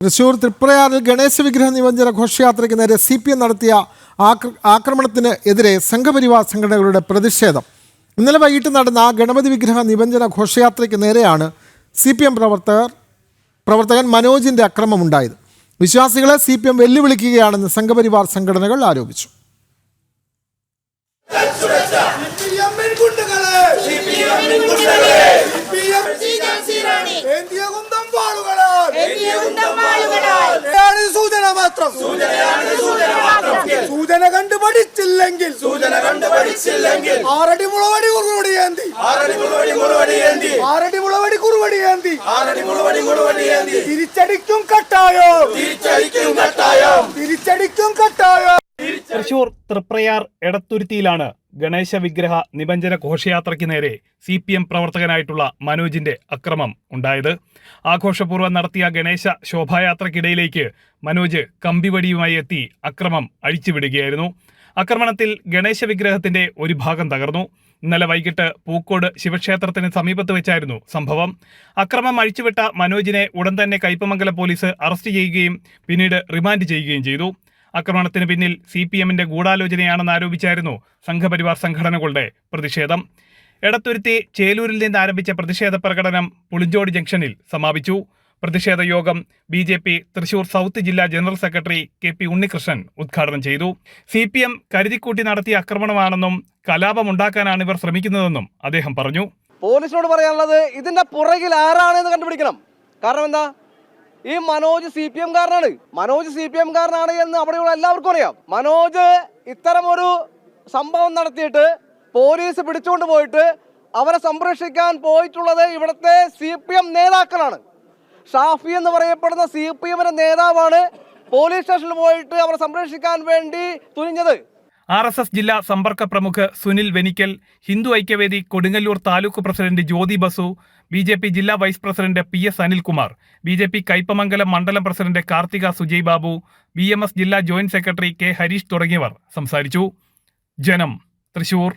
തൃശൂർ തൃപ്രയാറിൽ ഗണേശ വിഗ്രഹ നിമഞ്ജന ഘോഷയാത്രയ്ക്ക് നേരെ C P M നടത്തിയ ആക്ര- ആക്രമണത്തിന് എതിരെ സംഘപരിവാർ സംഘടനകളുടെ പ്രതിഷേധം. ഇന്നലെ വൈകിട്ട് നടന്ന ഗണപതി വിഗ്രഹ നിമഞ്ജന ഘോഷയാത്രയ്ക്ക് നേരെയാണ് സി പി എം പ്രവർത്തകർ പ്രവർത്തകൻ മനോജിന്റെ അക്രമമുണ്ടായത്. വിശ്വാസികളെ സി പി എം വെല്ലുവിളിക്കുകയാണെന്ന് സംഘപരിവാർ സംഘടനകൾ ആരോപിച്ചു ഏന്തിയ കുന്തം കുന്തം മാത്രം. സൂചന കണ്ടു പഠിച്ചില്ലെങ്കിൽ. സൂചന കണ്ടു പഠിച്ചില്ലെങ്കിൽ. ആറടി മുളവടി കുറുവടി ഏന്തി. ആറടി മുളവടി കുറുവടി ഏന്തി. ആറടി മുളവടി കുറുവടി ഏന്തി. ആറടി മുളവടി കുറുവടി ഏന്തി. തിരിച്ചടിക്കും കട്ടായോ. തിരിച്ചടിക്കും കട്ടായോ. തിരിച്ചടിക്കും തൃശൂർ തൃപ്രയാർ എടത്തുരുത്തിയിലാണ് ഗണേശ വിഗ്രഹ നിബഞ്ജന ഘോഷയാത്രയ്ക്ക് നേരെ സി പി എം പ്രവർത്തകനായിട്ടുള്ള മനോജിന്റെ അക്രമം ഉണ്ടായത്. ആഘോഷപൂർവം നടത്തിയ ഗണേശ ശോഭായാത്രയ്ക്കിടയിലേക്ക് മനോജ് കമ്പിവടിയുമായി എത്തി അക്രമം അഴിച്ചുവിടുകയായിരുന്നു. ആക്രമണത്തിൽ ഗണേശ വിഗ്രഹത്തിന്റെ ഒരു ഭാഗം തകർന്നു. ഇന്നലെ വൈകിട്ട് പൂക്കോട് ശിവക്ഷേത്രത്തിന് സമീപത്ത് വെച്ചായിരുന്നു സംഭവം. അക്രമം അഴിച്ചുവിട്ട മനോജിനെ ഉടൻ തന്നെ കയ്പമംഗല പോലീസ് അറസ്റ്റ് ചെയ്യുകയും പിന്നീട് റിമാൻഡ് ചെയ്യുകയും ചെയ്തു. ആക്രമണത്തിന് പിന്നിൽ സി പി എമ്മിന്റെ ഗൂഢാലോചനയാണെന്ന് ആരോപിച്ചായിരുന്നു സംഘപരിവാർ സംഘടനകളുടെ പ്രതിഷേധം. എടത്തുരുത്തി ചേലൂരിൽ നിന്ന് ആരംഭിച്ച പ്രതിഷേധ പ്രകടനം പുളിഞ്ചോട് ജംഗ്ഷനിൽ സമാപിച്ചു. പ്രതിഷേധ യോഗം B J P Thrissur south ജില്ലാ general secretary K P Unnikrishnan ഉദ്ഘാടനം ചെയ്തു. സി പി എം കരുതിക്കൂട്ടി നടത്തിയ ആക്രമണമാണെന്നും കലാപമുണ്ടാക്കാനാണ് ഇവർ ശ്രമിക്കുന്നതെന്നും അദ്ദേഹം പറഞ്ഞു. പോലീസിനോട് പറയാനുള്ളത് ഇതിന്റെ പുറകിൽ ആരാണെന്ന് കണ്ടുപിടിക്കണം. കാരണം എന്താ? ഈ മനോജ് സി പി എം കാരനാണ്. മനോജ് സി പി എം കാരനാണ് എന്ന് അവിടെയുള്ള എല്ലാവർക്കും അറിയാം. മനോജ് ഇത്തരം ഒരു സംഭവം നടത്തിയിട്ട് പോലീസ് പിടിച്ചുകൊണ്ട് പോയിട്ട് അവരെ സംരക്ഷിക്കാൻ പോയിട്ടുള്ളത് ഇവിടുത്തെ സി പി എം നേതാക്കളാണ്. ഷാഫി എന്ന് പറയപ്പെടുന്ന സി പി എമ്മിന്റെ നേതാവാണ് പോലീസ് സ്റ്റേഷനിൽ പോയിട്ട് അവരെ സംരക്ഷിക്കാൻ വേണ്ടി തുനിഞ്ഞത്. ആർ എസ് എസ് ജില്ലാ സമ്പർക്ക പ്രമുഖ് Sunil Venikkal Hindu Aikyavedi Kodungallur taluk president Jyothi Basu B J P ജില്ലാ vice president P S Anilkumar B J P Kaipamangalam മണ്ഡലം president Karthika Sujay Babu B M S ജില്ലാ joint secretary K Harish തുടങ്ങിയവർ സംസാരിച്ചു. ജനം തൃശൂർ.